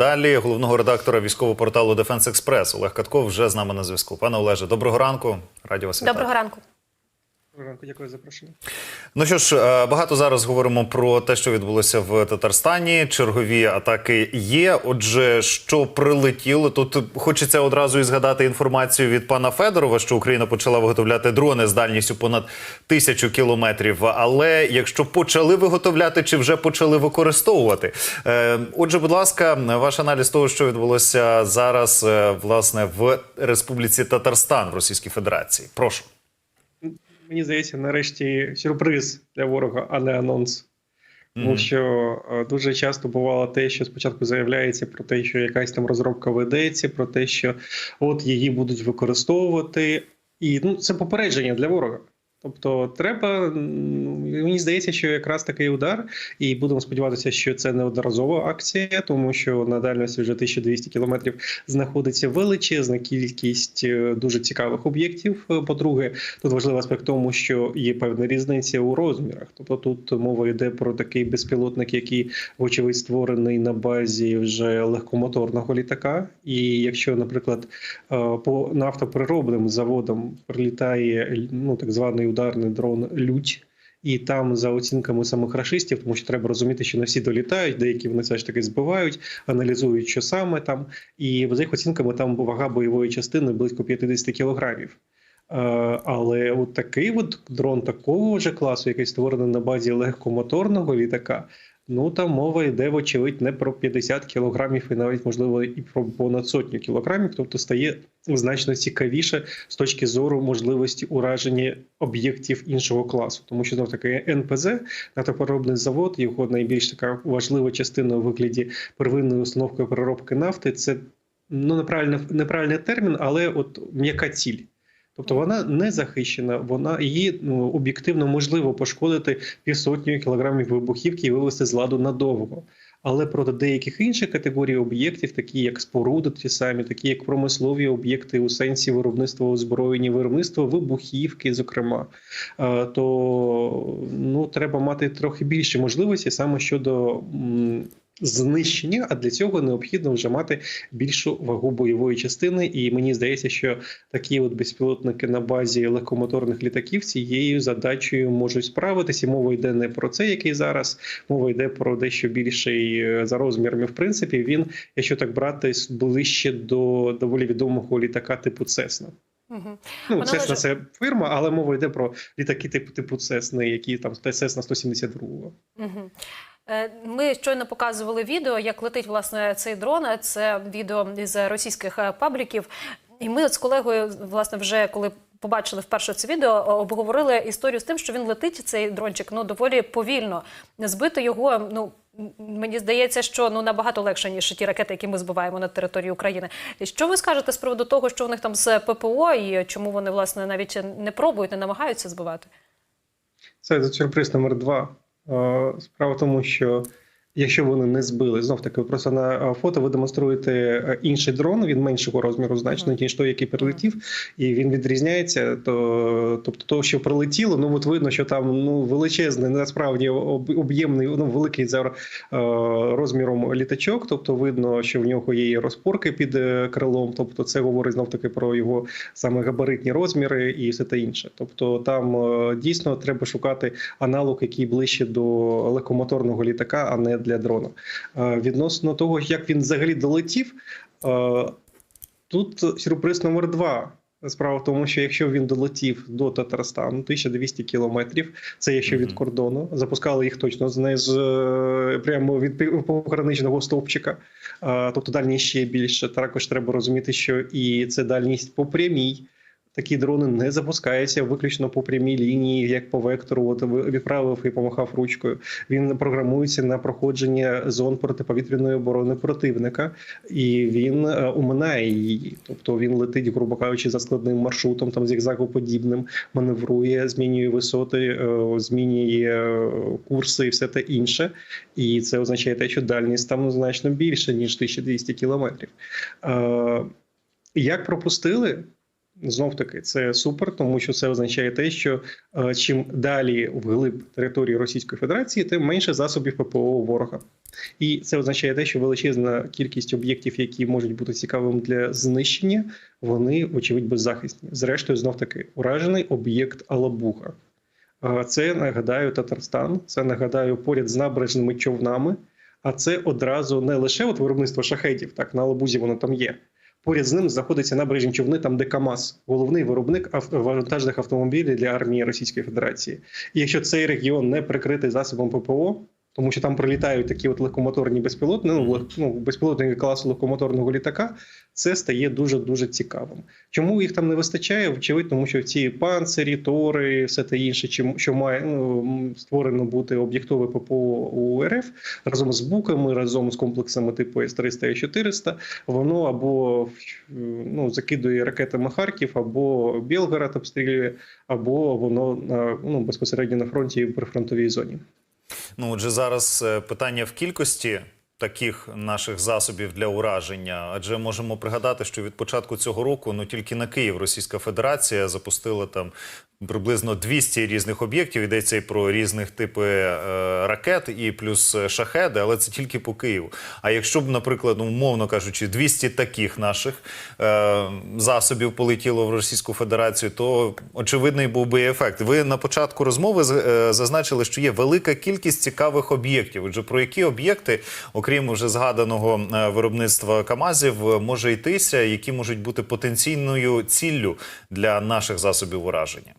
Далі головного редактора військового порталу Дефенс Експрес Олег Катков вже з нами на зв'язку. Пане Олеже, доброго ранку. Раді вас вітати. Доброго ранку. Ранку, дякую за запрошення. Ну що ж, е, багато зараз говоримо про те, що відбулося в Татарстані. Чергові атаки є. Отже, що прилетіло? Тут хочеться одразу і згадати інформацію від пана Федорова, що Україна почала виготовляти дрони з дальністю понад тисячу кілометрів. Але якщо почали виготовляти, чи вже почали використовувати? Е, Отже, будь ласка, ваш аналіз того, що відбулося зараз, е, власне, в Республіці Татарстан в Російській Федерації. Прошу. Мені здається, нарешті сюрприз для ворога, а не анонс. Тому що е, дуже часто бувало те, що спочатку заявляється про те, що якась там розробка ведеться, про те, що от її будуть використовувати, і ну це попередження для ворога. Тобто, треба мені здається, що якраз такий удар, і будемо сподіватися, що це не одноразова акція, тому що на дальності вже 1200 кілометрів знаходиться величезна кількість е, дуже цікавих об'єктів. Е, По-друге, тут важливий аспект тому, що є певна різниця у розмірах. Тобто тут мова йде про такий безпілотник, який, вочевидь, створений на базі вже легкомоторного літака. І якщо, наприклад, е, по нафтопереробним заводам прилітає ну так званий ударний дрон Лють. І там, за оцінками самих рашистів, тому що треба розуміти, що не всі долітають, деякі вони все ж таки збивають, аналізують, що саме там. І за їх оцінками там вага бойової частини близько 50 кілограмів. Е, Але от такий от дрон такого ж класу, який створений на базі легкомоторного літака, ну там мова йде, вочевидь, не про 50 кілограмів, і навіть можливо і про понад сотню кілограмів, тобто стає значно цікавіше з точки зору можливості ураження об'єктів іншого класу, тому що знов таки НПЗ нафтопереробний завод, його найбільш така важлива частина у вигляді первинної установки переробки нафти. Це ну неправильно неправильний термін, але от м'яка ціль. Тобто вона не захищена, вона її ну, об'єктивно можливо пошкодити півсотню кілограмів вибухівки і вивести з ладу надовго. Але проти деяких інших категорій об'єктів, такі як споруди, ті самі, такі як промислові об'єкти у сенсі виробництва озброєння, виробництва вибухівки, зокрема, е, то ну треба мати трохи більше можливості саме щодо. Знищення, а для цього необхідно вже мати більшу вагу бойової частини. І мені здається, що такі от безпілотники на базі легкомоторних літаків цією задачею можуть справитися. Мова йде не про це, який зараз мова йде про дещо більший е, за розмірами. В принципі, він, якщо так брати, ближче до доволі відомого літака типу Цесна. Угу. Ну, Цесна Олеже- це фірма, але мова йде про літаки типу типу Цесни, які там Цесна 172. Угу. Ми щойно показували відео, як летить власне цей дрон. Це відео із російських е, пабліків. І ми з колегою, власне, вже коли побачили вперше це відео, обговорили історію з тим, що він летить цей дрончик ну доволі повільно. Збити його, ну. Мені здається, що ну набагато легше ніж ті ракети, які ми збиваємо на території України. Що ви скажете з приводу того, що в них там з ППО, і чому вони власне навіть не пробують, не намагаються збивати? Це сюрприз номер два. Е, Справа в тому, що якщо вони не збили, знов таки, просто на е, фото ви демонструєте е, інший дрон, він меншого розміру значно, ніж той, який прилетів, і він відрізняється. То, тобто, того, що прилетіло, ну от видно, що там ну величезний, насправді об'ємний, ну великий за е, розміром літачок. Тобто, видно, що в нього є розпорки під крилом. Тобто, це говорить знов таки про його саме габаритні розміри і все те інше. Тобто, там дійсно треба шукати аналог, який ближче до легкомоторного літака, а не для дрона. Е, Відносно того, як він взагалі долетів, е, тут сюрприз номер два. Справа в тому, що якщо він долетів до Татарстану 1200 кілометрів, це якщо від кордону, запускали їх точно з з е, прямо від пограничного стовпчика, тобто дальність ще більше. Також треба розуміти, що і це дальність по прямій. Такі дрони не запускаються виключно по прямій лінії, як по вектору. От відправив і помахав ручкою. Він програмується на проходження зон протиповітряної оборони противника, і він е, уминає її. Тобто він летить, грубо кажучи, за складним маршрутом, там зігзагоподібним, маневрує, змінює висоти, е, змінює е, курси і все те інше. І це означає те, що дальність там значно більше ніж 1200 кілометрів. Е, Як пропустили? Знов таки, це супер, тому що це означає те, що е, чим далі вглиб території Російської Федерації, тим менше засобів ППО ворога. І це означає те, що величезна кількість об'єктів, які можуть бути цікавими для знищення, вони вочевидь беззахисні. Зрештою, знов таки, уражений об'єкт Алабуга. Е, Це нагадаю Татарстан, це нагадаю поряд з набережними човнами. А це одразу не лише от виробництво шахедів, так на Алабузі воно там є. Поряд з ним знаходиться набережні човни, там де КАМАЗ, головний виробник вантажних автомобілів для армії Російської Федерації. І якщо цей регіон не прикритий засобом ППО, тому що там прилітають такі от легкомоторні безпілотні, ну, ну безпілотники класу легкомоторного літака, це стає дуже дуже цікавим. Чому їх там не вистачає? Очевидно, тому що ці панцирі, тори, все те інше, чим що має ну, створено бути об'єктове ППО у РФ разом з буками, разом з комплексами типу С-300 і 400 воно або ну, закидує ракетами Харків, або Білгород обстрілює, або воно ну, безпосередньо на фронті і прифронтовій зоні. Ну, отже, зараз е, питання в кількості таких наших засобів для ураження. Адже можемо пригадати, що від початку цього року ну тільки на Київ Російська Федерація запустила там приблизно 200 різних об'єктів. Йдеться і про різних типи е, ракет і плюс е, шахеди, але це тільки по Києву. А якщо б, наприклад, ну, умовно кажучи, 200 таких наших е, засобів полетіло в Російську Федерацію, то очевидний був би ефект. Ви на початку розмови е, зазначили, що є велика кількість цікавих об'єктів. Отже, про які об'єкти, окрім вже згаданого виробництва КАМАЗів, може йтися, які можуть бути потенційною ціллю для наших засобів ураження?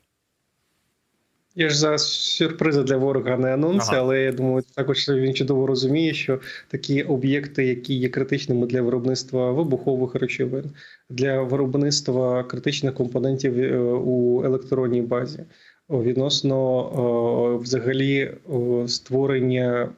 Я ж за сюрпризи для ворога не анонси, Ага. але я думаю, також він чудово розуміє, що такі об'єкти, які є критичними для виробництва вибухових речовин, для виробництва критичних компонентів е, у електронній базі, відносно взагалі створення.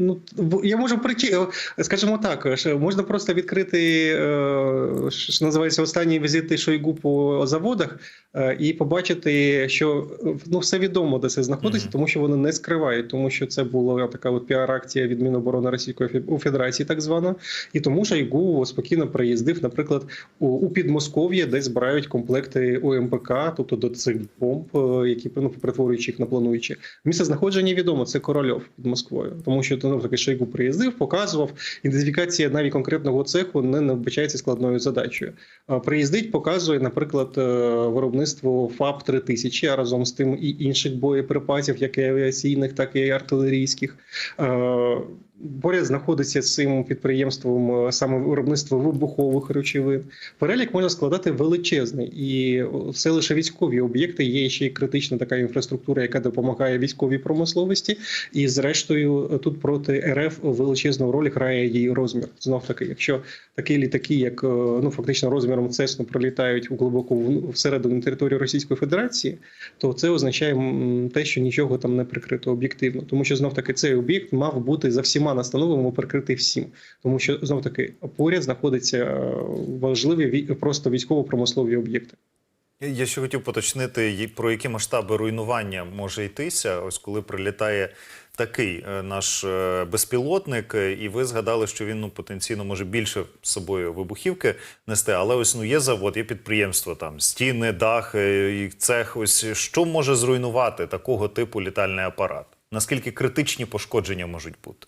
Ну, я можу прийти, скажімо так, можна просто відкрити, е, що називається останній візит Шойгу по заводах е, і побачити, що е, ну все відомо, де це знаходиться, тому що вони не скривають, тому що це була така от піар-акція від Міноборони Російської Федерації, так звана, і тому Шойгу спокійно приїздив, наприклад, у, у Підмосков'я, де збирають комплекти ОМПК, тобто до цих бомб, е, які ну, перетворюючи їх на плануючі. Місце знаходження відомо, це Корольов під Москвою, тому що ну, таки Шойгу приїздив, показував. Ідентифікація навіть конкретного цеху не не вбачається складною задачею. Приїздить, показує, наприклад, е, виробництво ФАП 3000 а разом з тим і інших боєприпасів, як і авіаційних, так і артилерійських. Поряд знаходиться з цим підприємством е, саме виробництво вибухових речовин. Перелік можна складати величезний, і все лише військові об'єкти. Є ще й критична така інфраструктура, яка допомагає військовій промисловості. І зрештою, тут проти РФ величезну роль грає її розмір. Знов таки, якщо такі літаки, як е, ну фактично розміром Цесну, пролітають у глибоко всередину території Російської Федерації, то це означає те, що нічого там не прикрито об'єктивно, тому що знов таки цей об'єкт мав бути за всіма настановами прикритий всім, тому що знов таки поряд знаходяться е, важливі просто військово-промислові об'єкти. Я ще хотів поточнити, про які масштаби руйнування може йтися, ось коли прилітає такий е, наш е, безпілотник, і ви згадали, що він ну, потенційно може більше з собою вибухівки нести. Але ось ну є завод, є підприємство, там стіни, дах, цех. Ось що може зруйнувати такого типу літальний апарат? Наскільки критичні пошкодження можуть бути?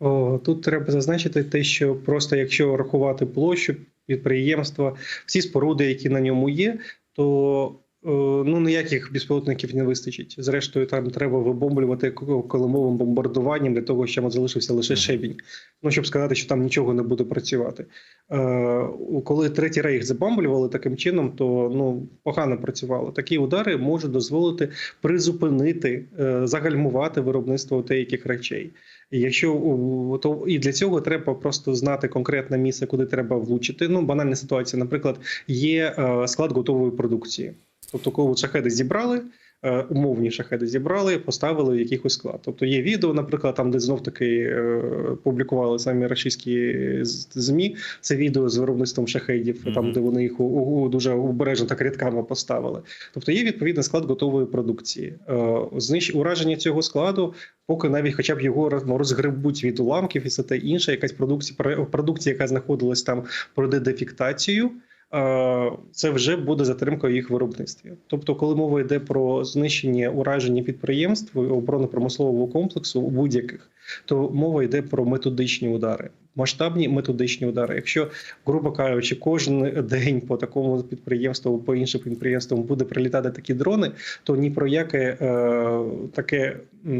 О, тут треба зазначити те, що просто якщо рахувати площу підприємства, всі споруди, які на ньому є, то е, ну ніяких безпілотників не вистачить. Зрештою, там треба вибомблювати ко- колимовим бомбардуванням для того, щоб залишився лише Мгм. щебінь. Ну щоб сказати, що там нічого не буде працювати. Е, коли третій рейх забомблювали таким чином, то ну погано працювало. Такі удари можуть дозволити призупинити, е, загальмувати виробництво деяких речей. Якщо то і для цього треба просто знати конкретне місце, куди треба влучити. Ну, банальна ситуація. Наприклад, є е, склад готової продукції. Тобто, коли шахеди зібрали, умовні шахеди зібрали, поставили в якийсь склад. Тобто є відео, наприклад, там, де знов таки е, публікували самі російські змі. Це відео з виробництвом шахедів, Мгм. там де вони їх дуже обережно так рядками поставили. Тобто є відповідний склад готової продукції. Е, Знищ ураження цього складу поки навіть хоча б його ну, розгребуть від уламків і все те інше, якась продукція, про- продукція, яка знаходилась там, пройде дефіктацію. Е, це вже буде затримкою їх виробництві. Тобто, коли мова йде про знищення ураження підприємств оборонно-промислового комплексу будь-яких, то мова йде про методичні удари, масштабні методичні удари. Якщо, грубо кажучи, кожен день по такому підприємству, по іншим підприємствам буде прилітати такі дрони, то ні про яке е, таке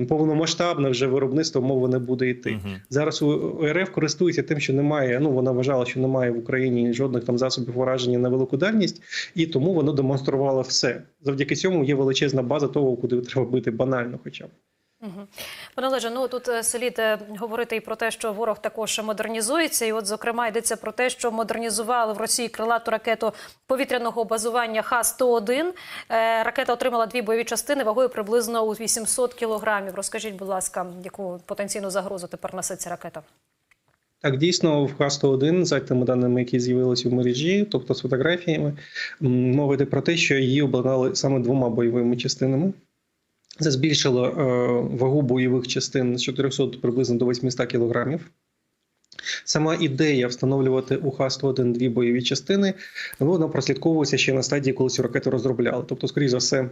повномасштабне вже виробництво мови не буде йти. Мгм. Зараз у РФ користується тим, що немає. Ну вона вважала, що немає в Україні жодних там засобів ураження на велику дальність, і тому воно демонструвало все. Завдяки цьому є величезна база того, куди треба бити банально, хоча б. Мгм. Пане Олеже, ну тут е, слід е, говорити і про те, що ворог також модернізується. І, от, зокрема, йдеться про те, що модернізували в Росії крилату ракету повітряного базування Х-101. Е, ракета отримала дві бойові частини вагою приблизно у 800 кілограмів. Розкажіть, будь ласка, яку потенційну загрозу тепер несе ця ракета? Так, дійсно, в Х-101, за тими даними, які з'явилися в мережі, тобто з фотографіями, мова йде про те, що її обладнали саме двома бойовими частинами. Це збільшило е, вагу бойових частин з 400 приблизно до 800 кілограмів. Сама ідея встановлювати у Х-101 дві бойові частини, вона прослідковувалася ще на стадії, коли цю ракету розробляли. Тобто, скоріш за все,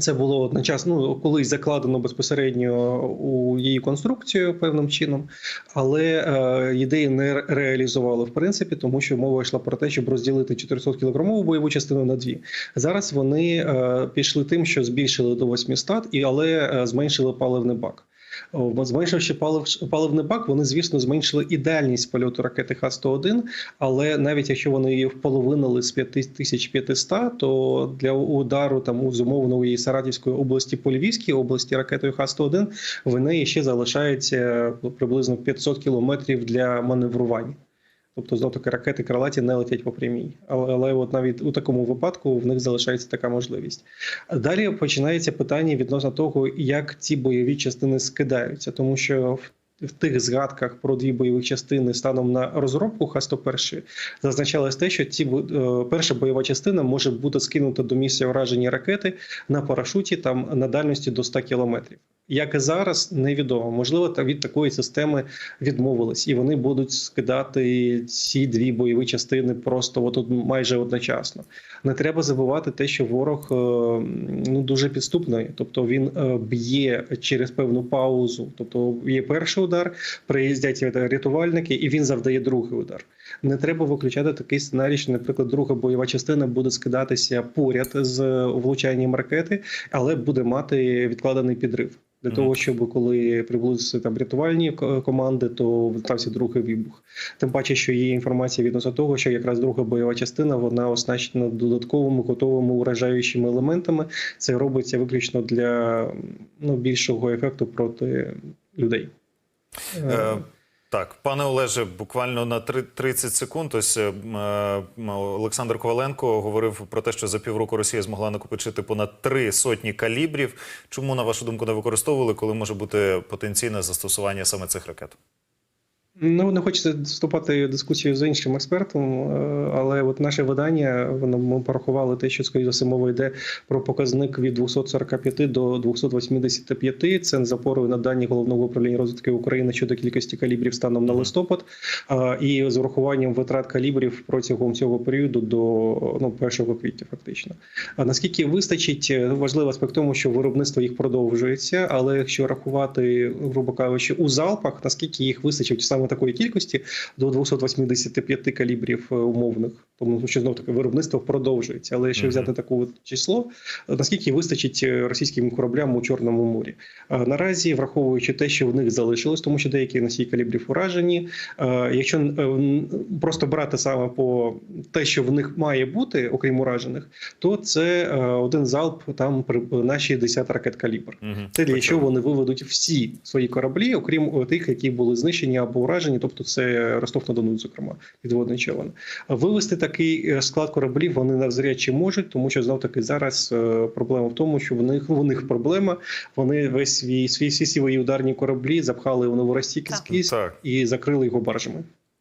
це було одночасно, ну, колись закладено безпосередньо у її конструкцію певним чином, але е, ідеї не реалізували в принципі, тому що мова йшла про те, щоб розділити 400 кілограмову бойову частину на дві. Зараз вони е, пішли тим, що збільшили до 800, і але е, зменшили паливний бак. Зменшивши паливний бак, вони, звісно, зменшили ідеальність польоту ракети Х-101, але навіть якщо вони її вполовинили з 5500, то для удару там у зумовної Саратівської області по Львівській області ракетою Х-101 в неї ще залишається приблизно 500 кілометрів для маневрування. Тобто знов таки ракети крилаті не летять по прямій. Але, але от навіть у такому випадку в них залишається така можливість. Далі починається питання відносно того, як ці бойові частини скидаються, тому що в. В тих згадках про дві бойові частини станом на розробку Х-101 зазначалось те, що ці е, перша бойова частина може бути скинута до місця ураження ракети на парашуті там на дальності до 100 кілометрів. Як і зараз, невідомо. Можливо, від такої системи відмовились, і вони будуть скидати ці дві бойові частини просто от, от майже одночасно. Не треба забувати те, що ворог е, ну дуже підступний, тобто він е, б'є через певну паузу. Тобто є перший удар, приїздять рятувальники, і він завдає другий удар. Не треба виключати такий сценарій, що, наприклад, друга бойова частина буде скидатися поряд з влучанням ракети, але буде мати відкладений підрив. Для Мгм. того, щоб коли приблизилися там рятувальні команди, то стався другий вибух. Тим паче, що є інформація відносно того, що якраз друга бойова частина вона оснащена додатковими готовими уражаючими елементами. Це робиться виключно для ну, більшого ефекту проти людей. Так, пане Олеже, буквально на три- 30 секунд. Ось е, е, Олександр Коваленко говорив про те, що за півроку Росія змогла накопичити понад три сотні калібрів. Чому, на вашу думку, не використовували, коли може бути потенційне застосування саме цих ракет? Ну, не хочеться вступати в дискусію з іншим експертом, е, але от наше видання воно ми порахували те, що скоріше за все мова йде про показник від 245 до 285. Це за опорою на дані головного управління розвідки України щодо кількості калібрів станом на листопад, і з урахуванням витрат калібрів протягом цього періоду до ну 1 квітня, фактично. А наскільки вистачить, е, важливий аспект тому, що виробництво їх продовжується, але якщо рахувати, грубо кажучи, у залпах, наскільки їх вистачить саме такої кількості до 285 калібрів е, умовних, тому що знов таки виробництво продовжується. Але якщо взяти таке число, наскільки вистачить е, російським кораблям у Чорному морі? Е, Наразі, враховуючи те, що в них залишилось, тому що деякі носії калібрів уражені. Якщо просто брати саме по те, що в них має бути, окрім уражених, то це один залп там при на 60 ракет калібр. Це для чого вони виведуть всі свої кораблі, окрім тих, які були знищені або уражені, тобто це Ростов на Дону, зокрема, підводний човен. Вивести такий е, склад кораблів вони навзряд чи можуть, тому що знов таки зараз е, проблема в тому, що в них у них проблема. Вони весь свій свій всі свої ударні кораблі запхали в новоросійський і закрили його баржами.